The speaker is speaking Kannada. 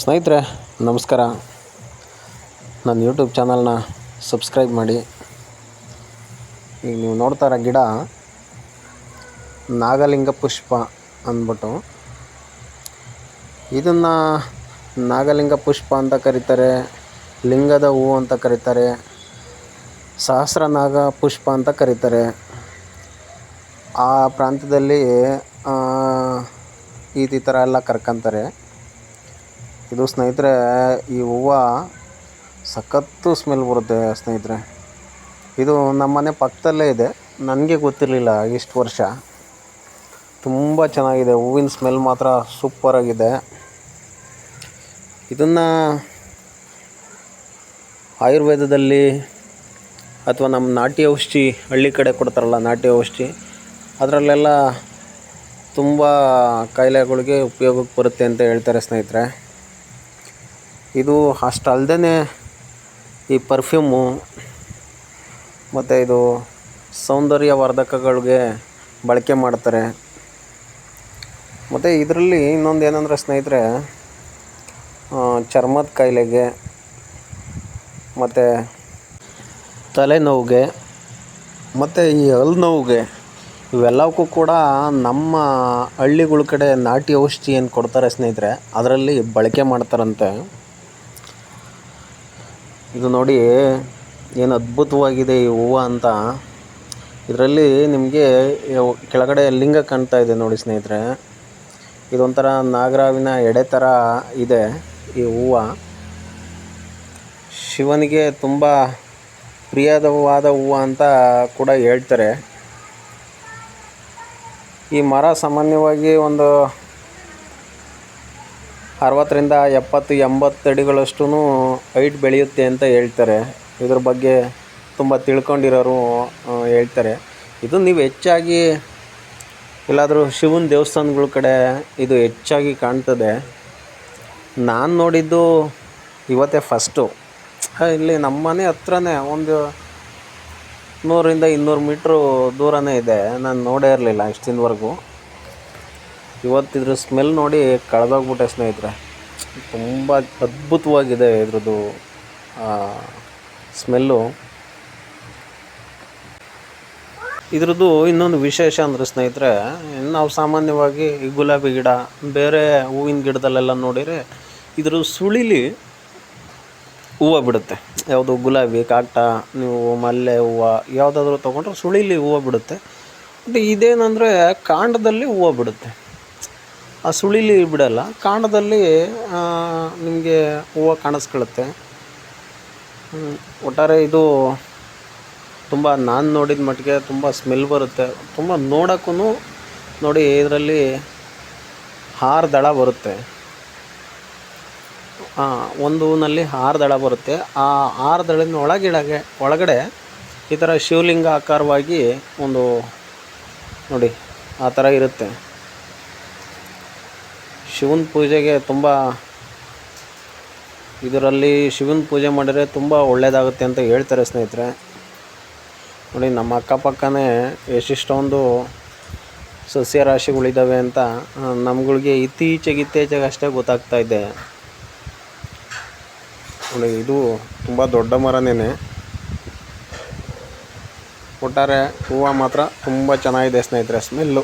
ಸ್ನೇಹಿತರೆ, ನಮಸ್ಕಾರ. ನನ್ನ ಯೂಟ್ಯೂಬ್ ಚಾನಲ್ನ ಸಬ್ಸ್ಕ್ರೈಬ್ ಮಾಡಿ. ಈಗ ನೀವು ನೋಡ್ತಾ ಗಿಡ ನಾಗಲಿಂಗ ಪುಷ್ಪ ಅಂದ್ಬಿಟ್ಟು. ಇದನ್ನು ನಾಗಲಿಂಗ ಪುಷ್ಪ ಅಂತ ಕರೀತಾರೆ, ಲಿಂಗದ ಹೂ ಅಂತ ಕರೀತಾರೆ, ಸಹಸ್ರನಾಗ ಪುಷ್ಪ ಅಂತ ಕರೀತಾರೆ. ಆ ಪ್ರಾಂತ್ಯದಲ್ಲಿ ಈ ಥರ ಎಲ್ಲ ಕರ್ಕೊಂತಾರೆ. ಇದು ಸ್ನೇಹಿತರೆ, ಈ ಹೂವು ಸಖತ್ತು ಸ್ಮೆಲ್ ಬರುತ್ತೆ ಸ್ನೇಹಿತರೆ. ಇದು ನಮ್ಮ ಮನೆ ಪಕ್ಕದಲ್ಲೇ ಇದೆ. ನನಗೆ ಗೊತ್ತಿರಲಿಲ್ಲ ಇಷ್ಟು ವರ್ಷ. ತುಂಬ ಚೆನ್ನಾಗಿದೆ, ಹೂವಿನ ಸ್ಮೆಲ್ ಮಾತ್ರ ಸೂಪರಾಗಿದೆ ಇದನ್ನು ಆಯುರ್ವೇದದಲ್ಲಿ ಅಥವಾ ನಮ್ಮ ನಾಟಿ ಔಷಧಿ ಹಳ್ಳಿ ಕಡೆ ಕೊಡ್ತಾರಲ್ಲ ನಾಟಿ ಔಷಧಿ, ಅದರಲ್ಲೆಲ್ಲ ತುಂಬ ಕಾಯಿಲೆಗಳಿಗೆ ಉಪಯೋಗಕ್ಕೆ ಬರುತ್ತೆ ಅಂತ ಹೇಳ್ತಾರೆ ಸ್ನೇಹಿತರೆ. ಇದು ಅಷ್ಟಲ್ದೇ ಈ ಪರ್ಫ್ಯೂಮು ಮತ್ತು ಇದು ಸೌಂದರ್ಯವರ್ಧಕಗಳಿಗೆ ಬಳಕೆ ಮಾಡ್ತಾರೆ. ಮತ್ತು ಇದರಲ್ಲಿ ಇನ್ನೊಂದು ಏನಂದರೆ ಸ್ನೇಹಿತರೆ ಚರ್ಮದ ಕಾಯಿಲೆಗೆ ಮತ್ತು ತಲೆನೋವಿಗೆ ಮತ್ತು ಈ ಹಲ್ಲು ನೋವಿಗೆ ಇವೆಲ್ಲವಕ್ಕೂ ಕೂಡ ನಮ್ಮ ಹಳ್ಳಿಗಳ ಕಡೆ ನಾಟಿ ಔಷಧಿ ಏನು ಕೊಡ್ತಾರೆ ಸ್ನೇಹಿತರೆ, ಅದರಲ್ಲಿ ಬಳಕೆ ಮಾಡ್ತಾರಂತೆ. ಇದು ನೋಡಿ ಏನು ಅದ್ಭುತವಾಗಿದೆ ಈ ಹೂವು ಅಂತ. ಇದರಲ್ಲಿ ನಿಮಗೆ ಕೆಳಗಡೆ ಲಿಂಗ ಕಾಣ್ತಾ ಇದೆ ನೋಡಿ ಸ್ನೇಹಿತರೆ. ಇದೊಂಥರ ನಾಗರಾವಿನ ಎಡೆ ಥರ ಇದೆ ಈ ಹೂವು. ಶಿವನಿಗೆ ತುಂಬ ಪ್ರಿಯವಾದ ಹೂವು ಅಂತ ಕೂಡ ಹೇಳ್ತಾರೆ. ಈ ಮರ ಸಾಮಾನ್ಯವಾಗಿ ಒಂದು ಅರವತ್ತರಿಂದ ಎಪ್ಪತ್ತು, ಎಂಬತ್ತು ಅಡಿಗಳಷ್ಟು ಹೈಟ್ ಬೆಳೆಯುತ್ತೆ ಅಂತ ಹೇಳ್ತಾರೆ. ಇದ್ರ ಬಗ್ಗೆ ತುಂಬ ತಿಳ್ಕೊಂಡಿರೋರು ಹೇಳ್ತಾರೆ. ಇದು ನೀವು ಹೆಚ್ಚಾಗಿ ಎಲ್ಲಾದರೂ ಶಿವನ ದೇವಸ್ಥಾನಗಳ ಕಡೆ ಇದು ಹೆಚ್ಚಾಗಿ ಕಾಣ್ತದೆ. ನಾನು ನೋಡಿದ್ದು ಇವತ್ತೇ ಫಸ್ಟು. ಇಲ್ಲಿ ನಮ್ಮ ಮನೆ ಹತ್ರನೇ ಒಂದು ನೂರರಿಂದ ಇನ್ನೂರು ಮೀಟ್ರು ದೂರನೇ ಇದೆ. ನಾನು ನೋಡೇ ಇರಲಿಲ್ಲ ಇಷ್ಟು ದಿನವರೆಗೂ ಇವತ್ತಿದ್ರ ಸ್ಮೆಲ್ ನೋಡಿ ಕಳೆದೋಗ್ಬಿಟ್ಟೆ ಸ್ನೇಹಿತರೆ. ತುಂಬ ಅದ್ಭುತವಾಗಿದೆ ಇದ್ರದ್ದು ಸ್ಮೆಲ್ಲು ಇದ್ರದ್ದು ಇನ್ನೊಂದು ವಿಶೇಷ ಅಂದರೆ ಸ್ನೇಹಿತರೆ, ನಾವು ಸಾಮಾನ್ಯವಾಗಿ ಗುಲಾಬಿ ಗಿಡ, ಬೇರೆ ಹೂವಿನ ಗಿಡದಲ್ಲೆಲ್ಲ ನೋಡಿದರೆ ಇದ್ರ ಸುಳಿಲಿ ಹೂವು ಬಿಡುತ್ತೆ. ಯಾವುದು ಗುಲಾಬಿ, ಕಾಟ, ನೀವು ಮಲ್ಲೆ ಹೂವು, ಯಾವುದಾದ್ರೂ ತೊಗೊಂಡ್ರೆ ಸುಳಿಲಿ ಹೂವು ಬಿಡುತ್ತೆ. ಬಟ್ ಇದೇನಂದರೆ ಕಾಂಡದಲ್ಲಿ ಹೂವು ಬಿಡುತ್ತೆ. ಆ ಸುಳಿಲಿ ಬಿಡಲ್ಲ. ಕಾಂಡದಲ್ಲಿ ನಿಮಗೆ ಹೂವು ಕಾಣಿಸ್ಕೊಳ್ಳುತ್ತೆ. ಒಟ್ಟಾರೆ ಇದು ತುಂಬ ನಾನು ನೋಡಿದ ಮಟ್ಟಿಗೆ ತುಂಬ ಸ್ಮೆಲ್ ಬರುತ್ತೆ. ತುಂಬ ನೋಡೋಕ್ಕೂ ನೋಡಿ ಇದರಲ್ಲಿ ಹಾರ್ ದಳ ಬರುತ್ತೆ. ಒಂದು ಹೂವಿನಲ್ಲಿ ಆರು ದಳ ಬರುತ್ತೆ. ಆ ಆರು ದಳಿನ ಒಳಗಿಡಗೆ, ಒಳಗಡೆ ಈ ಥರ ಶಿವಲಿಂಗ ಆಕಾರವಾಗಿ ಒಂದು ನೋಡಿ, ಆ ಥರ ಇರುತ್ತೆ. ಶಿವನ ಪೂಜೆಗೆ ತುಂಬ ಇದರಲ್ಲಿ ಶಿವನ ಪೂಜೆ ಮಾಡಿದರೆ ತುಂಬ ಒಳ್ಳೆಯದಾಗುತ್ತೆ ಅಂತ ಹೇಳ್ತಾರೆ ಸ್ನೇಹಿತರೆ. ನೋಡಿ ನಮ್ಮ ಅಕ್ಕಪಕ್ಕನೇ ಎಷ್ಟೆಷ್ಟೊಂದು ಸಸ್ಯರಾಶಿಗಳಿದ್ದಾವೆ ಅಂತ ಆ, ನಮ್ಗಳಿಗೆ ಇತ್ತೀಚೆಗೆ ಇತ್ತೀಚೆಗೆ ಅಷ್ಟೇ ಗೊತ್ತಾಗ್ತಾ ಇದೆ. ನೋಡಿ ಇದು ತುಂಬ ದೊಡ್ಡ ಮರನೇ ಒಟ್ಟಾರೆ ಹೂವು ಮಾತ್ರ ತುಂಬ ಚೆನ್ನಾಗಿದೆ ಸ್ನೇಹಿತರೆ ಸ್ಮೆಲ್ಲು.